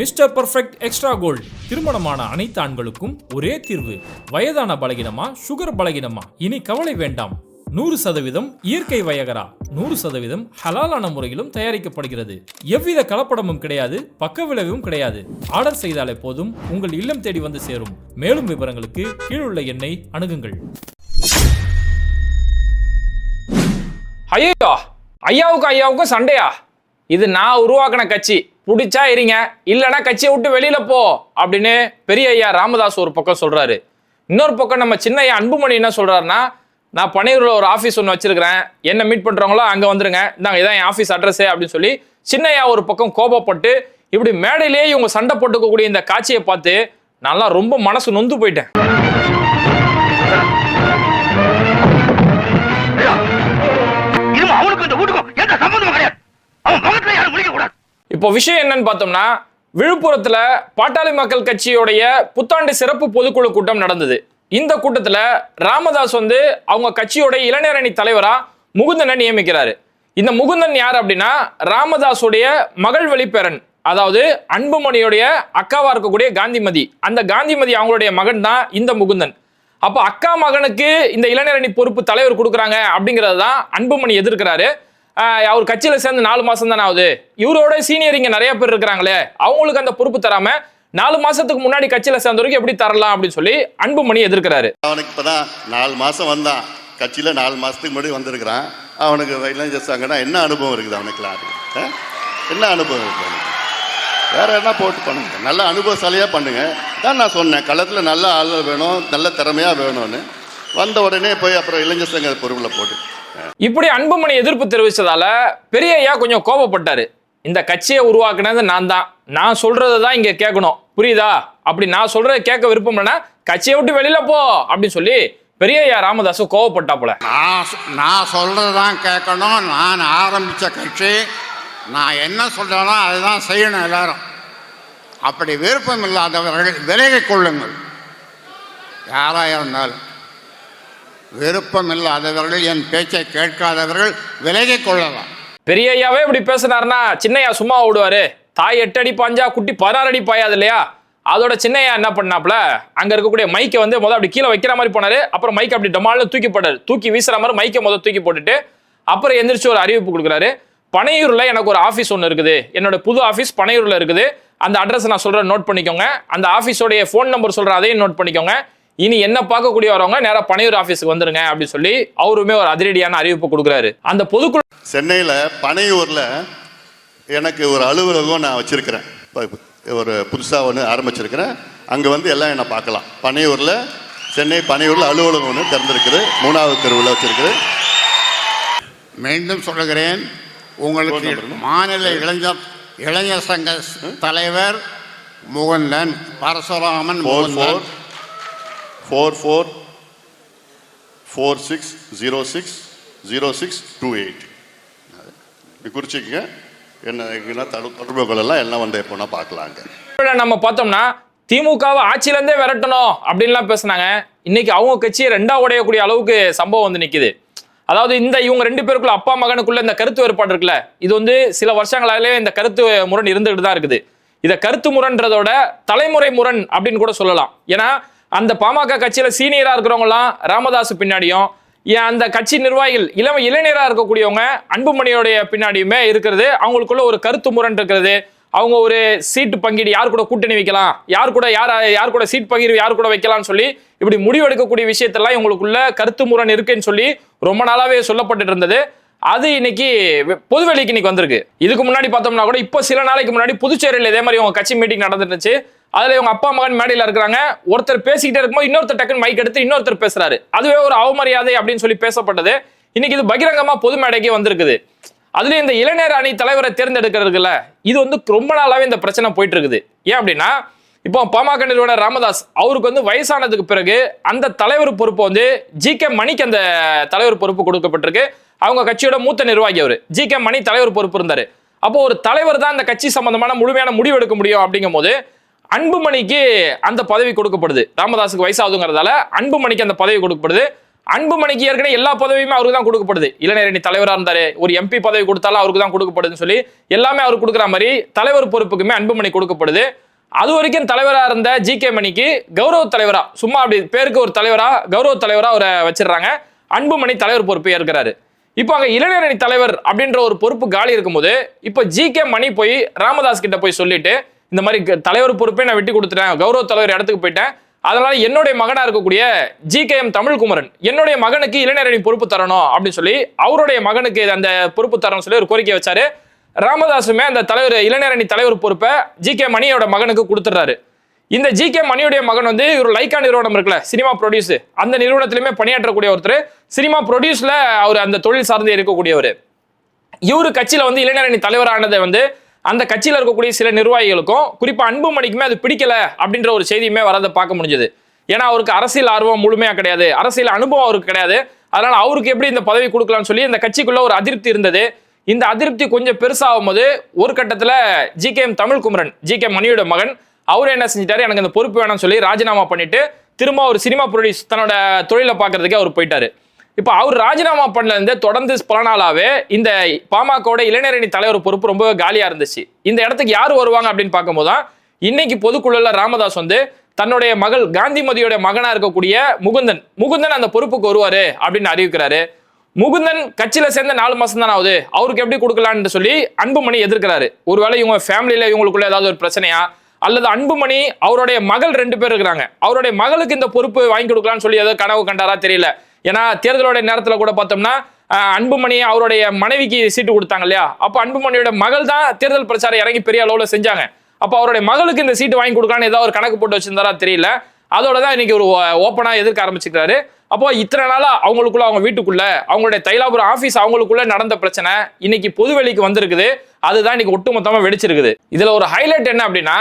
Mister perfect extra gold. திருமணமான அனைத்து ஆண்களுக்கும் ஒரே தீர்வு. வயதான பலகினமா சுகர் பலகினமா? இனி கவலை வேண்டாம். நூறு சதவீதம் இயற்கை வயகரா. நூறு சதவீதம் ஹலாலான முறையிலும் தயாரிக்கப்படுகிறது. எவ்வித கலப்படமும் கிடையாது பக்க விளைவும் கிடையாது. ஆர்டர் செய்தாலே போதும் உங்கள் இல்லம் தேடி வந்து சேரும். மேலும் விவரங்களுக்கு கீழுள்ள எண்ணை அணுகுங்கள். ஐயோ ஐயாவுக்கும் ஐயாவுக்கும் சண்டையா? இது நான் உருவாக்கின கட்சி. பிடிச்சா இருங்க இல்லைன்னா கட்சியை விட்டு வெளியில போ அப்படின்னு பெரிய ஐயா ராமதாஸ் ஒரு பக்கம் சொல்றாரு. இன்னொரு பக்கம் நம்ம சின்ன ஐயா அன்புமணி என்ன சொல்றாருன்னா நான் பனையூரில் ஒரு ஆஃபீஸ் ஒன்று வச்சிருக்கிறேன். என்ன மீட் பண்றவங்களோ அங்கே வந்துருங்க. இந்தாங்க இதான் என் ஆஃபீஸ் அட்ரஸே அப்படின்னு சொல்லி சின்னையா ஒரு பக்கம் கோபப்பட்டு இப்படி மேடையிலேயே இவங்க சண்டை போட்டுக்கக்கூடிய இந்த காட்சியை பார்த்து நல்லா ரொம்ப மனசு நொந்து போயிட்டேன். அவனுக்கு இந்த வீட்டுக்கும் எந்த சம்மந்தமும் கிடையாது. இப்போ விஷயம் என்னன்னு பார்த்தோம்னா விழுப்புரத்தில் பாட்டாளி மக்கள் கட்சியுடைய புத்தாண்டு சிறப்பு பொதுக்குழு கூட்டம் நடந்தது. இந்த கூட்டத்தில் ராமதாஸ் வந்து அவங்க கட்சியோட இளைஞர் அணி முகுந்தனை நியமிக்கிறாரு. இந்த முகுந்தன் யார் அப்படின்னா ராமதாஸுடைய மகள் வெளிப்பேரன் அதாவது அன்புமணியுடைய அக்காவாக இருக்கக்கூடிய காந்திமதி. அந்த காந்திமதி அவங்களுடைய மகன் தான் இந்த முகுந்தன். அப்போ அக்கா மகனுக்கு இந்த இளைஞர் அணி பொறுப்பு தலைவர் கொடுக்குறாங்க அப்படிங்கிறது தான் அன்புமணி எதிர்க்கிறாரு. அவர் கட்சியில் சேர்ந்து நாலு மாதம் தானே ஆகுது. இவரோட சீனியர் இங்கே நிறைய பேர் இருக்கிறாங்களே அவங்களுக்கு அந்த பொறுப்பு தராம நாலு மாசத்துக்கு முன்னாடி கட்சியில சேர்ந்தவருக்கு எப்படி தரலாம் அப்படின்னு சொல்லி அன்புமணி எதிர்க்கிறாரு. அவனுக்கு இப்போ தான் நாலு மாதம் வந்தான். கட்சியில் நாலு மாதத்துக்கு முன்னாடி வந்திருக்கிறான். அவனுக்கு இளைஞர் என்ன அனுபவம் இருக்குது அவனுக்கு என்ன அனுபவம் இருக்குது வேற என்ன போட்டு பண்ணுங்க? நல்ல அனுபவசாலியாக பண்ணுங்க. தான் நான் சொன்னேன் களத்தில் நல்ல ஆள் வேணும் நல்ல திறமையாக வேணும்னு. வந்த உடனே போய் அப்புறம் இளைஞர் சங்க பொறுப்பில் போட்டு. இப்படி அன்புமணி எதிர்ப்பு தெரிவிச்சதால பெரிய ஐயா கொஞ்சம் கோபப்பட்டாரு. இந்த கட்சியை உருவாக்குனது நான் தான். நான் சொல்றதை தான் இங்க கேட்கணும். புரியுதா? அப்படி நான் சொல்றதை கேட்க விருப்பம் இல்லைன்னா கட்சியை விட்டு வெளியில போ அப்படின்னு சொல்லி பெரிய ஐயா ராமதாஸ் கோவப்பட்டாப்புல நான் சொ- நான் சொல்கிறது தான் கேட்கணும். நான் ஆரம்பித்த கட்சி. நான் என்ன சொல்கிறேனோ அதுதான் செய்யணும் எல்லாரும். அப்படி விருப்பம் இல்லாதவர்கள் விலகிக் கொள்ளுங்கள். யாராக இருந்தாலும். விருப்பம் இல்லாதவர்கள் என் பேச்சை கேட்காதவர்கள் விலகி கொள்ளலாம். பெரிய ஐயாவே இப்படி பேசினார்னா சின்னையா சும்மா விடுவாரு தாய் எட்டு அடி பாஞ்சா குட்டி பதினாறு அடி பாயாது இல்லையா? அதோட சின்னையா என்ன பண்ணாப்ல அங்க இருக்கக்கூடிய மைக்கை வந்து மொதல் அப்படி கீழே வைக்கிற மாதிரி போனாரு. அப்புறம் மைக் அப்படி டமால்னு தூக்கி போட்டாரு. தூக்கி வீசுற மாதிரி மைக்கை மொதல் தூக்கி போட்டுட்டு அப்புறம் எந்திரிச்சு ஒரு அறிவிப்பு கொடுக்குறாரு. பனையூர்ல எனக்கு ஒரு ஆஃபீஸ் ஒன்று இருக்குது. என்னோட புது ஆஃபீஸ் பனையூர்ல இருக்குது. அந்த அட்ரஸ் நான் சொல்றேன் நோட் பண்ணிக்கோங்க. அந்த ஆஃபீஸோடைய ஃபோன் நம்பர் சொல்றேன் அதையும் நோட் பண்ணிக்கோங்க. இனி என்ன பார்க்கக்கூடிய வரவங்க நேரா பனையூர் ஆஃபீஸுக்கு வந்துருங்க அப்படின்னு சொல்லி அவருமே ஒரு அதிரடியான அறிவிப்பு கொடுக்குறாரு. அந்த பொதுக்குழு சென்னையில் பனையூரில் எனக்கு ஒரு அலுவலகம் நான் வச்சுருக்கிறேன். ஒரு புதுசாக ஒன்று ஆரம்பிச்சிருக்கிறேன். அங்கே வந்து எல்லாம் என்னை பார்க்கலாம். பனையூரில் சென்னை பனையூரில் அலுவலகம் ஒன்று திறந்திருக்குது. மூணாவது தெருவில் வச்சிருக்குது. மீண்டும் சொல்லுகிறேன் உங்களுக்கு. மாநில இளைஞர் இளைஞர் சங்க தலைவர் Mukundan Parasuraman Mukundan. Four four four six zero six zero six two eight குறிச்சிக்கங்க. என்ன தொடர்பு கொள்ளலாம் எல்லாம் வந்து எப்போனா பார்க்கலாங்க. நம்ம பார்த்தோம்னா திமுகவை ஆட்சியிலேருந்தே விரட்டணும் அப்படின்லாம் பேசுனாங்க. இன்னைக்கு அவங்க கட்சியை ரெண்டா உடையக்கூடிய அளவுக்கு சம்பவம் வந்து நிக்குது. அதாவது இந்த இவங்க ரெண்டு பேருக்குள்ள அப்பா மகனுக்குள்ள இந்த கருத்து வேறுபாடு இருக்குல்ல இது வந்து சில வருஷங்களாலே இந்த கருத்து முரண் இருந்துகிட்டு தான் இருக்குது. இதை கருத்து முரண்றதோட தலைமுறை முரண் அப்படின்னு கூட சொல்லலாம். ஏன்னா அந்த பாமக கட்சியில் சீனியராக இருக்கிறவங்களாம் ராமதாஸ் பின்னாடியும் அந்த கட்சி நிர்வாகிகள் இளம் இளைஞராக இருக்கக்கூடியவங்க அன்புமணியோடைய பின்னாடியுமே இருக்கிறது. அவங்களுக்குள்ள ஒரு கருத்து முரண் இருக்கிறது. அவங்க ஒரு சீட்டு பங்கீடு யார் கூட கூட்டணி வைக்கலாம் யார் கூட யார் யார் கூட சீட் பங்கீடு யார் கூட வைக்கலாம்னு சொல்லி இப்படி முடிவெடுக்கக்கூடிய விஷயத்தெல்லாம் இவங்களுக்குள்ள கருத்து முரண் இருக்குன்னு சொல்லி ரொம்ப நாளாவே சொல்லப்பட்டுட்டு இருந்தது அது இன்னைக்கு பொதுவெளிக்கு இன்னைக்கு வந்திருக்கு. இதுக்கு முன்னாடி பார்த்தோம்னா கூட இப்போ சில நாளைக்கு முன்னாடி புதுச்சேரியில் இதே மாதிரி அவங்க கட்சி மீட்டிங் நடந்துருந்துச்சு அதுல இவங்க அப்பா மகன் மேடையில் இருக்கிறாங்க. ஒருத்தர் பேசிக்கிட்டே இருக்கும்போது இன்னொருத்தர் டக்குன்னு மைக் எடுத்து இன்னொருத்தர் பேசுறாரு. அதுவே ஒரு அவமரியாதை அப்படின்னு சொல்லி பேசப்பட்டது. இன்னைக்கு இது பகிரங்கமா பொது மேடைக்கே வந்திருக்குது. அதுல இந்த இளைஞர் அணி தலைவரை தேர்ந்தெடுக்கிறதுல இது வந்து ரொம்ப நாளாவே இந்த பிரச்சனை போயிட்டு இருக்குது ஏன் அப்படின்னா இப்போ பாமக நிறுவனர் ராமதாஸ் அவருக்கு வந்து வயசானதுக்கு பிறகு அந்த தலைவர் பொறுப்பு வந்து ஜி கே மணிக்கு அந்த தலைவர் பொறுப்பு கொடுக்கப்பட்டிருக்கு. அவங்க கட்சியோட மூத்த நிர்வாகி அவர் ஜி கே மணி தலைவர் பொறுப்பு இருந்தாரு. அப்போ ஒரு தலைவர் தான் இந்த கட்சி சம்பந்தமான முழுமையான முடிவு எடுக்க முடியும் அப்படிங்கும் போது அன்புமணிக்கு அந்த பதவி கொடுக்கப்படுது. ராமதாஸுக்கு வயசாகுதுங்கிறதால அன்புமணிக்கு அந்த பதவி கொடுக்கப்படுது. அன்புமணிக்கு ஏற்கனவே எல்லா பதவியுமே அவருக்கு தான் கொடுக்கப்படுது. இளைஞரணி தலைவராக இருந்தார் ஒரு எம்பி பதவி கொடுத்தாலும் அவருக்கு தான் கொடுக்கப்படுதுன்னு சொல்லி எல்லாமே அவருக்கு கொடுக்குற மாதிரி தலைவர் பொறுப்புக்குமே அன்புமணி கொடுக்கப்படுது. அது வரைக்கும் தலைவராக இருந்த ஜி கே மணிக்கு கௌரவ தலைவரா சும்மா அப்படி பேருக்கு ஒரு தலைவரா கௌரவ தலைவரா அவரை வச்சிடுறாங்க. அன்புமணி தலைவர் பொறுப்பு ஏற்கிறாரு. இப்போ அங்கே இளைஞரணி தலைவர் அப்படின்ற ஒரு பொறுப்பு காலி இருக்கும்போது இப்போ ஜி கே மணி போய் ராமதாஸ் கிட்ட போய் சொல்லிட்டு இந்த மாதிரி க- தலைவர் பொறுப்பே நான் வெட்டி கொடுத்துட்டேன். கௌரவ தலைவர் இடத்துக்கு போயிட்டேன். அதனால என்னுடைய மகனா இருக்கக்கூடிய ஜி கே எம் தமிழ்குமரன் என்னுடைய மகனுக்கு இளைஞரணி பொறுப்பு தரணும் அப்படின்னு சொல்லி அவருடைய மகனுக்கு அந்த பொறுப்பு தரணும்னு சொல்லி ஒரு கோரிக்கை வச்சாரு. ராமதாசுமே அந்த தலைவர் இளைஞரணி தலைவர் பொறுப்பை ஜி கே மணியோட மகனுக்கு கொடுத்துட்றாரு. இந்த ஜி கே மணியுடைய மகன் வந்து ஒரு லைக்கா நிறுவனம் இருக்குல்ல சினிமா ப்ரொடியூஸ் அந்த நிறுவனத்திலுமே பணியாற்றக்கூடிய ஒருத்தர். சினிமா ப்ரொடியூஸ்ல அவர் அந்த தொழில் சார்ந்து இருக்கக்கூடியவர். இவரு கட்சியில வந்து இளைஞரணி தலைவரானதை வந்து அந்த கட்சியில் இருக்கக்கூடிய சில நிர்வாகிகளுக்கும் குறிப்பாக அன்புமணிக்குமே அது பிடிக்கல அப்படின்ற ஒரு செய்தியுமே வரதை பார்க்க முடிஞ்சது. ஏன்னா அவருக்கு அரசியல் ஆர்வம் முழுமையாக கிடையாது. அரசியல் அனுபவம் அவருக்கு கிடையாது. அதனால் அவருக்கு எப்படி இந்த பதவி கொடுக்கலாம்னு சொல்லி இந்த கட்சிக்குள்ள ஒரு அதிருப்தி இருந்தது. இந்த அதிருப்தி கொஞ்சம் பெருசாகும் போது ஒரு கட்டத்தில் G K M Tamilkumaran G K மணியோட மகன் அவர் என்ன செஞ்சிட்டாரு? எனக்கு இந்த பொறுப்பு வேணாம்னு சொல்லி ராஜினாமா பண்ணிட்டு திரும்ப ஒரு சினிமா ப்ரொடியூஸ் தன்னோட தொழிலை பார்க்கறதுக்கே அவர் போயிட்டாரு. இப்போ அவர் ராஜினாமா பண்ணலேருந்து தொடர்ந்து பல நாளாகவே இந்த பாமகவோட இளைஞரணி தலைவர் பொறுப்பு ரொம்ப காலியாக இருந்துச்சு. இந்த இடத்துக்கு யார் வருவாங்க அப்படின்னு பார்க்கும்போது தான் இன்னைக்கு பொதுக்குழுல ராமதாஸ் வந்து தன்னுடைய மகள் காந்திமதியோட மகனாக இருக்கக்கூடிய முகுந்தன் முகுந்தன் அந்த பொறுப்புக்கு வருவார் அப்படின்னு அறிவிக்கிறாரு. முகுந்தன் கட்சியில் சேர்ந்த நாலு மாதம் தானே ஆகுது அவருக்கு எப்படி கொடுக்கலான்னு சொல்லி அன்புமணி எதிர்க்கிறாரு. ஒருவேளை இவங்க ஃபேமிலியில் இவங்களுக்குள்ள ஏதாவது ஒரு பிரச்சனையா? அல்லது அன்புமணி அவருடைய மகள் ரெண்டு பேர் இருக்கிறாங்க அவருடைய மகளுக்கு இந்த பொறுப்பு வாங்கி கொடுக்கலாம்னு சொல்லி ஏதோ கனவு கண்டாரா தெரியல. ஏன்னா தேர்தலோடைய நேரத்தில் கூட பார்த்தோம்னா அன்புமணி அவருடைய மனைவிக்கு சீட்டு கொடுத்தாங்க இல்லையா? அப்போ அன்புமணியோட மகள் தான் தேர்தல் பிரச்சாரம் இறங்கி பெரிய அளவில் செஞ்சாங்க. அப்போ அவருடைய மகளுக்கு இந்த சீட்டு வாங்கி கொடுக்கலான்னு ஏதாவது ஒரு கணக்கு போட்டு வச்சிருந்தாரா தெரியல. அதோட தான் இன்னைக்கு ஒரு ஓப்பனாக எதிர்க்க ஆரம்பிச்சுக்கிறாரு. அப்போ இத்தனை நாளாக அவங்களுக்குள்ள அவங்க வீட்டுக்குள்ள அவங்களுடைய தைலாபுரம் ஆஃபீஸ் அவங்களுக்குள்ள நடந்த பிரச்சனை இன்னைக்கு பொதுவெளிக்கு வந்திருக்குது. அதுதான் இன்னைக்கு ஒட்டுமொத்தமாக வெடிச்சிருக்குது. இதில் ஒரு ஹைலைட் என்ன அப்படின்னா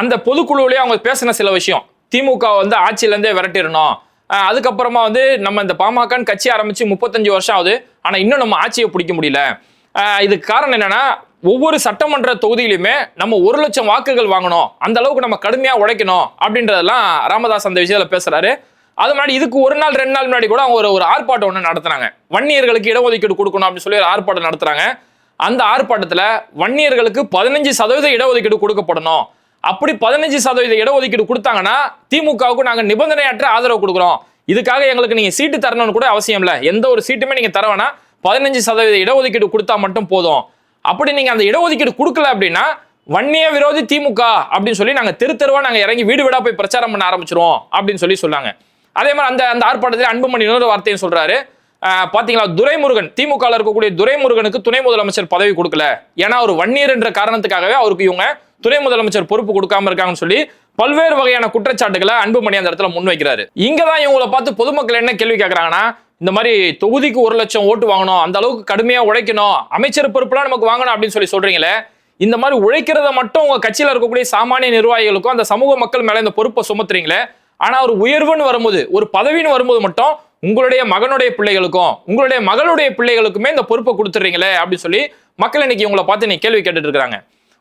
அந்த பொதுக்குழுவிலேயே அவங்க பேசின சில விஷயம். திமுக வந்து ஆட்சியிலேருந்தே விரட்டிடணும். அதுக்கப்புறமா வந்து நம்ம இந்த பாமகன்னு கட்சி ஆரம்பிச்சு முப்பத்தஞ்சு வருஷம் ஆகுது. ஆனா இன்னும் நம்ம ஆட்சியை பிடிக்க முடியல. இதுக்கு காரணம் என்னன்னா ஒவ்வொரு சட்டமன்ற தொகுதியிலுமே நம்ம ஒரு லட்சம் வாக்குகள் வாங்கணும். அந்த அளவுக்கு நம்ம கடுமையா உழைக்கணும் அப்படின்றதெல்லாம் ராமதாஸ் அந்த விஷயத்துல பேசுறாரு. அது முன்னாடி இதுக்கு ஒரு நாள் ரெண்டு நாள் முன்னாடி கூட அவங்க ஒரு ஒரு ஆர்ப்பாட்டம் ஒன்று நடத்துனாங்க. வன்னியர்களுக்கு இடஒதுக்கீடு கொடுக்கணும் அப்படின்னு சொல்லி ஒரு ஆர்ப்பாட்டம் நடத்துறாங்க. அந்த ஆர்ப்பாட்டத்தில் வன்னியர்களுக்கு பதினஞ்சு சதவீத இடஒதுக்கீடு கொடுக்கப்படணும். அப்படி பதினஞ்சு சதவீத இடஒதுக்கீடு கொடுத்தாங்கன்னா திமுகவுக்கு நாங்கள் நிபந்தனையற்ற ஆதரவு கொடுக்குறோம். இதுக்காக எங்களுக்கு நீங்க சீட்டு தரணும்னு கூட அவசியம் இல்லை. எந்த ஒரு சீட்டுமே நீங்க தர வேணாம். பதினஞ்சு சதவீத இடஒதுக்கீடு கொடுத்தா மட்டும் போதும். அப்படி நீங்க அந்த இடஒதுக்கீடு கொடுக்கல அப்படின்னா வன்னிய விரோதி திமுக அப்படின்னு சொல்லி நாங்க தெரு தெருவா நாங்க இறங்கி வீடு வீடா போய் பிரச்சாரம் பண்ண ஆரம்பிச்சிருவோம் அப்படின்னு சொல்லி சொன்னாங்க. அதே மாதிரி அந்த அந்த ஆர்ப்பாட்டத்தில் அன்புமணி இன்னொரு வார்த்தையும் சொல்றாரு. பார்த்தீங்களா பாத்தீங்களா? துரைமுருகன். திமுக இருக்கக்கூடிய துரைமுருகனுக்கு துணை முதலமைச்சர் பதவி கொடுக்கல. ஏன்னா அவர் வன்னியர் என்ற காரணத்துக்காகவே அவருக்கு இவங்க துணை முதலமைச்சர் பொறுப்பு கொடுக்காம இருக்காங்கன்னு சொல்லி பல்வேறு வகையான குற்றச்சாட்டுகளை அன்புமணி அந்த இடத்துல முன்வைக்கிறாரு. இங்க தான் இவங்களை பார்த்து பொதுமக்கள் என்ன கேள்வி கேட்கறாங்கன்னா இந்த மாதிரி தொகுதிக்கு ஒரு லட்சம் ஓட்டு வாங்கணும் அந்த அளவுக்கு கடுமையா உழைக்கணும் அமைச்சர் பொறுப்புலாம் நமக்கு வாங்கணும் அப்படின்னு சொல்லி சொல்றீங்களே இந்த மாதிரி உழைக்கிறத மட்டும் உங்க கட்சியில இருக்கக்கூடிய சாமானிய நிர்வாகிகளுக்கும் அந்த சமூக மக்கள் மேல இந்த பொறுப்பை சுமத்துறீங்களே ஆனா ஒரு உயர்வுன்னு வரும்போது ஒரு பதவின்னு வரும்போது மட்டும் உங்களுடைய மகனுடைய பிள்ளைகளுக்கும் உங்களுடைய மகளுடைய பிள்ளைகளுக்குமே இந்த பொறுப்பை கொடுத்துறீங்களே அப்படின்னு சொல்லி மக்கள் இன்னைக்கு உங்களை பார்த்து நீ கேள்வி கேட்டுட்டு இருக்காங்க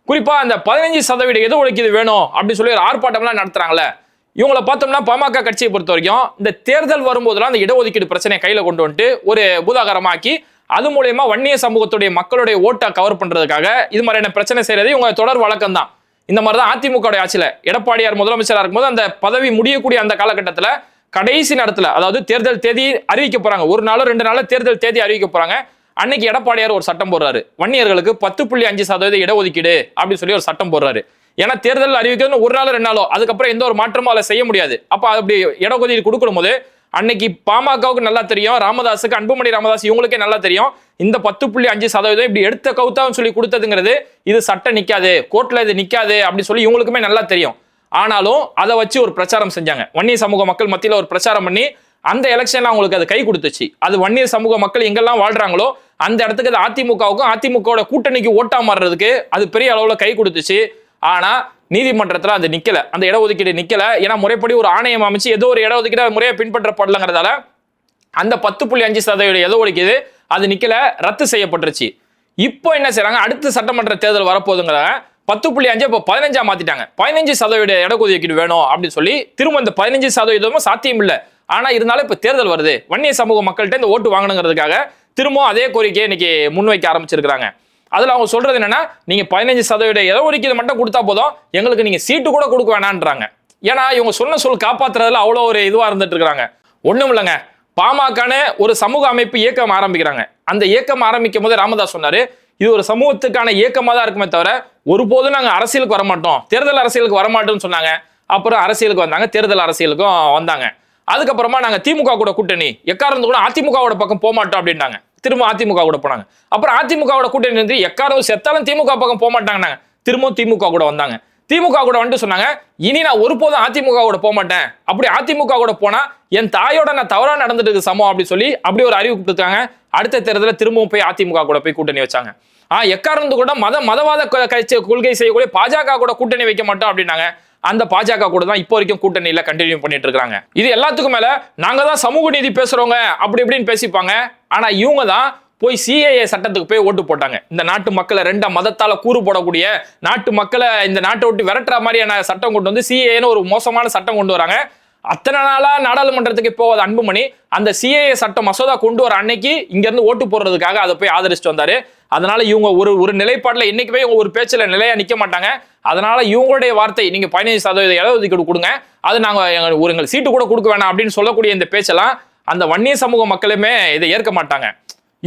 குறிப்பா அந்த பதினஞ்சு சதவீத எது ஒதுக்கீடு வேணும் அப்படின்னு சொல்லி ஒரு ஆர்ப்பாட்டம்லாம் நடத்துறாங்களே இவங்களை பார்த்தோம்னா பாமக கட்சியை பொறுத்த வரைக்கும் இந்த தேர்தல் வரும்போதெல்லாம் அந்த இடஒதுக்கீடு பிரச்சனையை கையில கொண்டு வந்துட்டு ஒரு பூதாகரமாக்கி அது மூலயமா வன்னிய சமூகத்துடைய மக்களுடைய ஓட்டை கவர் பண்றதுக்காக இது மாதிரியான பிரச்சனை செய்யறது இவங்க தொடர் வழக்கம் தான். இந்த மாதிரி தான் அதிமுக ஆட்சியில எடப்பாடியார் முதலமைச்சராக இருக்கும்போது அந்த பதவி முடியக்கூடிய அந்த காலகட்டத்தில் கடைசி நேரத்தில் அதாவது தேர்தல் தேதி அறிவிக்க போறாங்க. ஒரு நாளோ ரெண்டு நாளோ தேர்தல் தேதி அறிவிக்க போறாங்க. அன்னைக்கு எடப்பாடியார் ஒரு சட்டம் போடுறாரு. வன்னியர்களுக்கு பத்து புள்ளி அஞ்சு சதவீத இடஒதுக்கீடு அப்படின்னு சொல்லி ஒரு சட்டம் போடுறாரு. ஏன்னா தேர்தல் அறிவிக்கிறது ஒரு நாள் ரெண்டு நாளோ அதுக்கப்புறம் எந்த ஒரு மாற்றமும் அதில் செய்ய முடியாது. அப்ப அப்படி இடஒதுக்கீடு கொடுக்கும் போது அன்னைக்கு பாமகவுக்கு நல்லா தெரியும் ராமதாஸுக்கு அன்புமணி ராமதாஸ் இவங்களுக்கே நல்லா தெரியும். இந்த பத்து புள்ளி அஞ்சு சதவீதம் இப்படி எடுத்த கவுத்தான்னு சொல்லி கொடுத்ததுங்கிறது இது சட்டம் நிற்காது கோர்ட்ல இது நிற்காது அப்படின்னு சொல்லி இவங்களுக்குமே நல்லா தெரியும். ஆனாலும் அதை வச்சு ஒரு பிரச்சாரம் செஞ்சாங்க. வன்னிய சமூக மக்கள் மத்தியில் ஒரு பிரச்சாரம் பண்ணி அந்த எலெக்ஷன்ல அவங்களுக்கு அது கை கொடுத்துச்சு. அது வன்னியர் சமூக மக்கள் எங்கெல்லாம் வாழ்றாங்களோ அந்த இடத்துக்கு அது அதிமுகவுக்கும் அதிமுகவோட கூட்டணிக்கு ஓட்டா மாறுறதுக்கு அது பெரிய அளவுல கை கொடுத்துச்சு. ஆனா நீதிமன்றத்துல அது நிக்கல. அந்த இடஒதுக்கீடு நிக்கல. ஏன்னா முறைப்படி ஒரு ஆணையம் அமைச்சு ஏதோ ஒரு இடஒதுக்கீடு முறையா பின்பற்றப்படலங்கிறதால அந்த பத்து புள்ளி அஞ்சு சதவீத எதோ ஒழிக்குது அது நிக்கல ரத்து செய்யப்பட்டுருச்சு. இப்போ என்ன செய்யறாங்க அடுத்த சட்டமன்ற தேர்தல் வரப்போதுங்கிற பத்து புள்ளி அஞ்சு இப்போ பதினஞ்சா மாத்திட்டாங்க. பதினஞ்சு சதவீத இடஒதுக்கீடு வேணும் அப்படின்னு சொல்லி திரும்ப இந்த பதினஞ்சு சதவீதமும் சாத்தியம் இல்லை ஆனா இருந்தாலும் இப்ப தேர்தல் வருது. வன்னிய சமூக மக்கள்கிட்ட இந்த ஓட்டு வாங்கணுங்கிறதுக்காக திரும்பவும் அதே கோரிக்கையை இன்னைக்கு முன்வைக்க ஆரம்பிச்சிருக்கிறாங்க. அதுல அவங்க சொல்றது என்னன்னா நீங்க பதினஞ்சு சதவீத இடஒதுக்கீடு மட்டும் கொடுத்தா போதும். எங்களுக்கு நீங்க சீட்டு கூட கொடுக்க வேணான்றாங்க. ஏன்னா இவங்க சொன்ன சொல் காப்பாத்துறதுல அவ்வளோ ஒரு இதுவா இருந்துட்டு இருக்கிறாங்க ஒண்ணும் இல்லைங்க. பாமகன்னு ஒரு சமூக அமைப்பு இயக்கம் ஆரம்பிக்கிறாங்க. அந்த இயக்கம் ஆரம்பிக்கும் போது ராமதாஸ் சொன்னாரு இது ஒரு சமூகத்துக்கான இயக்கமா தான் இருக்குமே தவிர ஒருபோதும் நாங்க அரசியலுக்கு வரமாட்டோம். தேர்தல் அரசியலுக்கு வரமாட்டோம்னு சொன்னாங்க. அப்புறம் அரசியலுக்கு வந்தாங்க தேர்தல் அரசியலுக்கும் வந்தாங்க. அதுக்கப்புறமா நாங்கள் திமுக கூட கூட்டணி. எக்காரந்து கூட அதிமுகவோட பக்கம் போக மாட்டோம் அப்படின்னாங்க. திரும்ப அதிமுக கூட போனாங்க. அப்புறம் அதிமுகவோட கூட்டணி இருந்து எக்காரம் செத்தாலும் திமுக பக்கம் போக மாட்டாங்கன்னாங்க திரும்ப திமுக கூட வந்தாங்க. திமுக கூட வந்துட்டு சொன்னாங்க இனி நான் ஒருபோதும் அதிமுக கூட போக மாட்டேன். அப்படி அதிமுக கூட போனா என் தாயோட நான் தவறா நடந்துட்டு சமம் அப்படி சொல்லி அப்படி ஒரு அறிவு கொடுத்துருக்காங்க. அடுத்த தேர்தலில் திரும்பவும் போய் அதிமுக கூட போய் கூட்டணி வச்சாங்க. ஆ எக்காரணத்து கூட மத மதவாத கட்சி கொள்கை செய்யக்கூடிய பாஜக கூட கூட்டணி வைக்க மாட்டோம் அப்படின்னாங்க. அந்த பாஜக கூட தான் இப்போ வரைக்கும் கூட்டணியில கண்டினியூ பண்ணிட்டு இருக்காங்க இது எல்லாத்துக்கும் மேல நாங்க தான் சமூக நீதி பேசுறவங்க அப்படி இப்படின்னு பேசிப்பாங்க. ஆனா இவங்க தான் போய் சிஏஏ சட்டத்துக்கு போய் ஓட்டு போட்டாங்க. இந்த நாட்டு மக்களை ரெண்டா மதத்தால் கூறு போடக்கூடிய நாட்டு மக்களை இந்த நாட்டை விட்டு விரட்டுற மாதிரியான சட்டம் கொண்டு வந்து சிஏஏன்னு ஒரு மோசமான சட்டம் கொண்டு வராங்க. அத்தனை நாளா நாடாளுமன்றத்துக்கு போவது அன்புமணி அந்த சிஏஏ சட்டம் மசோதா கொண்டு வர அன்னைக்கு இங்க இருந்து ஓட்டு போடுறதுக்காக அதை போய் ஆதரிச்சுட்டு வந்தாரு. அதனால இவங்க ஒரு ஒரு நிலைப்பாட்டில் என்னைக்குமே இவங்க ஒரு பேச்சில் நிலையா நிக்க மாட்டாங்க. அதனால இவங்களுடைய வார்த்தை நீங்க பதினஞ்சு சதவீத இடஒதுக்கீடு கொடுங்க. அது நாங்க ஒரு எங்களுக்கு சீட்டு கூட கொடுக்க வேணாம் அப்படின்னு சொல்லக்கூடிய இந்த பேச்செல்லாம் அந்த வன்னிய சமூக மக்களுமே இதை ஏற்க மாட்டாங்க.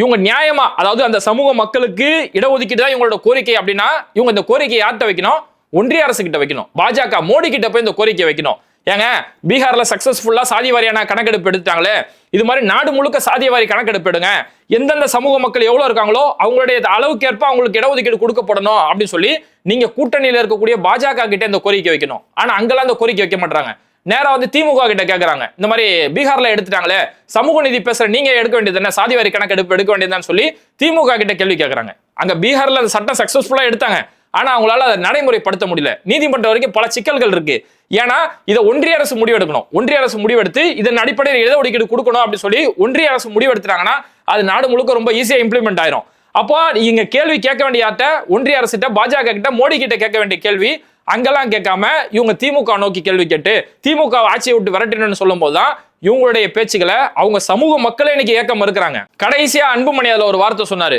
இவங்க நியாயமா அதாவது அந்த சமூக மக்களுக்கு இடஒதுக்கீடு தான் இவங்களோட கோரிக்கை அப்படின்னா இவங்க இந்த கோரிக்கையை யார்கிட்ட வைக்கணும்? ஒன்றிய அரசு கிட்ட வைக்கணும். பாஜக மோடி கிட்ட போய் இந்த கோரிக்கை வைக்கணும். ஏங்க பீகார்ல சக்சஸ்ஃபுல்லா சாதி வாரியான கணக்கெடுப்பு எடுத்துட்டாங்களே? இது மாதிரி நாடு முழுக்க சாதி வாரி கணக்கெடுப்பு எடுங்க. எந்தெந்த சமூக மக்கள் எவ்வளவு இருக்காங்களோ அவங்களுடைய அளவுக்கு ஏற்ப அவங்களுக்கு இடஒதுக்கீடு கொடுக்கப்படணும் அப்படின்னு சொல்லி நீங்க கூட்டணியில இருக்கக்கூடிய பாஜக கிட்ட இந்த கோரிக்கை வைக்கணும். ஆனா அங்கெல்லாம் இந்த கோரிக்கை வைக்க மாட்டாங்க நேரா வந்து திமுக கிட்ட கேட்குறாங்க இந்த மாதிரி பீகார்ல எடுத்துட்டாங்களே சமூக நீதி பேசுற நீங்க எடுக்க வேண்டியது என்ன? சாதி வாரி கணக்கெடுப்பு எடுக்க வேண்டியதுன்னு சொல்லி திமுக கிட்ட கேள்வி கேட்குறாங்க அங்க பீகார்ல அந்த சட்டம் சக்சஸ்ஃபுல்லா எடுத்தாங்க. ஆனா அவங்களால அதை நடைமுறைப்படுத்த முடியல. நீதிமன்றம் வரைக்கும் பல சிக்கல்கள் இருக்கு. ஏன்னா இதை ஒன்றிய அரசு முடிவெடுக்கணும். ஒன்றிய அரசு முடிவெடுத்து இதன் அடிப்படையில் இட ஒதுக்கீடு கொடுக்கணும் அப்படின்னு சொல்லி ஒன்றிய அரசு முடிவெடுத்துட்டாங்கன்னா அது நாடு முழுக்க ரொம்ப ஈஸியா இம்ப்ளிமெண்ட் ஆயிரும். அப்போ இங்க கேள்வி கேட்க வேண்டிய யார்ட்ட ஒன்றிய அரசிட்ட பாஜக கிட்ட மோடி கிட்ட கேட்க வேண்டிய கேள்வி அங்கெல்லாம் கேட்காம இவங்க திமுக நோக்கி கேள்வி கேட்டு திமுக ஆட்சியை விட்டு விரட்டினு சொல்லும் போதுதான் இவங்களுடைய பேச்சுகளை அவங்க சமூக மக்களே இன்னைக்கு ஏக்க மறுக்கிறாங்க. கடைசியா அன்புமணி அதில் ஒரு வார்த்தை சொன்னாரு.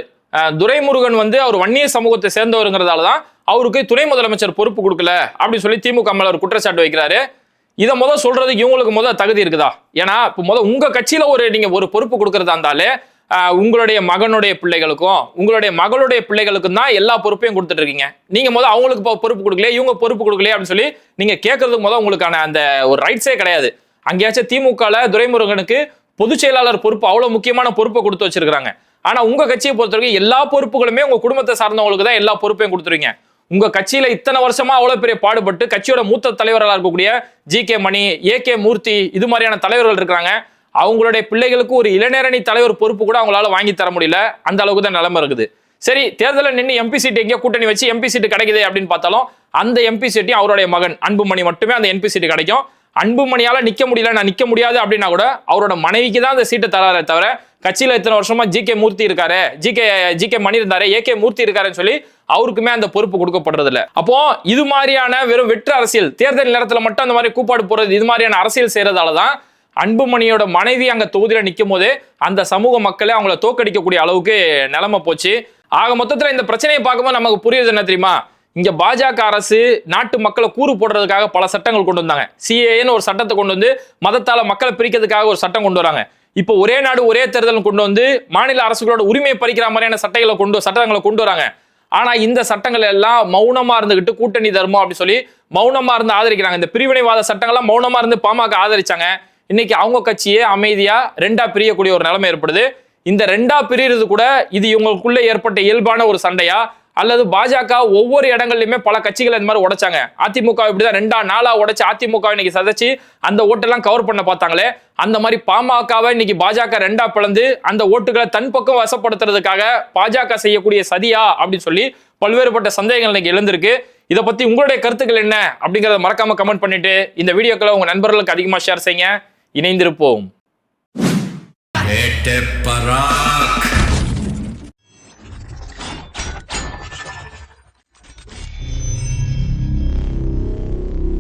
துரைமுருகன் வந்து அவர் வன்னிய சமூகத்தை சேர்ந்தவருங்கிறதால தான் அவருக்கு துணை முதலமைச்சர் பொறுப்பு கொடுக்கல அப்படின்னு சொல்லி திமுக மேல ஒரு குற்றச்சாட்டு வைக்கிறாரு. இதை முதல் சொல்றதுக்கு இவங்களுக்கு முதல் தகுதி இருக்குதா? ஏன்னா இப்போ முதல் உங்க கட்சியில ஒரு நீங்க ஒரு பொறுப்பு கொடுக்கறதா இருந்தாலே உங்களுடைய மகனுடைய பிள்ளைகளுக்கும் உங்களுடைய மகளுடைய பிள்ளைகளுக்கும் தான் எல்லா பொறுப்பையும் கொடுத்துட்டு இருக்கீங்க. நீங்க முதல் அவங்களுக்கு இப்போ பொறுப்பு கொடுக்கல இவங்க பொறுப்பு கொடுக்கலையே அப்படின்னு சொல்லி நீங்க கேட்கறதுக்கு முதல் உங்களுக்கான அந்த ஒரு ரைட்ஸே கிடையாது. அங்கேயாச்சும் திமுகல துரைமுருகனுக்கு பொதுச் செயலாளர் பொறுப்பு அவ்வளவு முக்கியமான பொறுப்பை கொடுத்து வச்சிருக்காங்க ஆனா உங்க கட்சியை பொறுத்த வரைக்கும் எல்லா பொறுப்புகளுமே உங்க குடும்பத்தை சார்ந்தவங்களுக்கு தான் எல்லா பொறுப்பையும் கொடுத்துருவீங்க உங்க கட்சியில இத்தனை வருஷமா அவ்வளவு பெரிய பாடுபட்டு கட்சியோட மூத்த தலைவர்களா இருக்கக்கூடிய G K Mani A K Moorthy இது மாதிரியான தலைவர்கள் இருக்கிறாங்க. அவங்களுடைய பிள்ளைகளுக்கு ஒரு இளைஞரணி தலைவர் பொறுப்பு கூட அவங்களால வாங்கி தர முடியல. அந்த அளவுக்கு தான் நிலைமை இருக்குது. சரி தேர்தலில் நின்று எம்பி சீட் எங்கேயோ கூட்டணி வச்சு எம்பி சீட்டு கிடைக்குது அப்படின்னு பார்த்தாலும் அந்த எம்பி சீட்டையும் அவருடைய மகன் அன்புமணி மட்டுமே அந்த எம்பி சீட்டு கிடைக்கும். அன்புமணியால நிக்க முடியல நான் நிக்க முடியாது அப்படின்னா கூட அவரோட மனைவிக்கு தான் அந்த சீட்டை தராரே தவிர கட்சியில இத்தனை வருஷமா ஜி கே மூர்த்தி இருக்காரு. G K G K Mani இருந்தாரு ஏ கே மூர்த்தி இருக்காருன்னு சொல்லி அவருக்குமே அந்த பொறுப்பு கொடுக்கப்படுறது இல்லை அப்போ இது மாதிரியான வெறும் வெற்று அரசியல் தேர்தல் நேரத்துல மட்டும் அந்த மாதிரி கூப்பாடு போறது இது மாதிரியான அரசியல் செய்யறதால தான் அன்புமணியோட மனைவி அங்க தொகுதியில நிற்கும் போது அந்த சமூக மக்களே அவங்கள தோக்கடிக்கக்கூடிய அளவுக்கு நிலைமை போச்சு. ஆக மொத்தத்துல இந்த பிரச்சனையை பார்க்கும்போது நமக்கு புரியுது என்ன தெரியுமா? இங்க பாஜக அரசு நாட்டு மக்களை கூறு போடுறதுக்காக பல சட்டங்கள் கொண்டு வந்தாங்க. சிஏன்னு ஒரு சட்டத்தை கொண்டு வந்து மதத்தால மக்களை பிரிக்கிறதுக்காக ஒரு சட்டம் கொண்டு வராங்க. இப்போ ஒரே நாடு ஒரே தேர்தல் கொண்டு வந்து மாநில அரசுகளோட உரிமையை பறிக்கிற மாதிரியான சட்டங்களை கொண்டு சட்டங்களை கொண்டு வராங்க. ஆனா இந்த சட்டங்கள் எல்லாம் மௌனமா இருந்துகிட்டு கூட்டணி தர்மம் அப்படின்னு சொல்லி மௌனமா இருந்து ஆதரிக்கிறாங்க. இந்த பிரிவினைவாத சட்டங்கள்லாம் மௌனமா இருந்து பாமக ஆதரிச்சாங்க. இன்னைக்கு அவங்க கட்சியே அமைதியா ரெண்டா பிரியக்கூடிய ஒரு நிலைமை ஏற்படுது. இந்த ரெண்டா பிரியறது கூட இது இவங்களுக்குள்ள ஏற்பட்ட இயல்பான ஒரு சண்டையா? அல்லது பாஜக ஒவ்வொரு இடங்கள்லயுமே பல கட்சிகள் இந்த மாதிரி உடைச்சாங்க. அதிமுக இப்படிதான் ரெண்டா நாளா உடைச்சு அதிமுக இன்னைக்கு சதைச்சு அந்த ஓட்டெல்லாம் கவர் பண்ண பார்த்தாங்களே. அந்த மாதிரி பாமகவை இன்னைக்கு பாஜக ரெண்டா பிளந்து அந்த ஓட்டுகளை தன் பக்கம் வசப்படுத்துறதுக்காக பாஜக செய்யக்கூடிய சதியா? அப்படின்னு சொல்லி பல்வேறுபட்ட சந்தேகங்கள் இன்னைக்கு எழுந்திருக்கு. இதை பத்தி உங்களுடைய கருத்துக்கள் என்ன? அப்படிங்கறத மறக்காம கமெண்ட் பண்ணிட்டு இந்த வீடியோக்களை உங்க நண்பர்களுக்கு அதிகமா ஷேர் செய்யுங்க. இணைந்திருப்போம். ஏட்டே பராக்.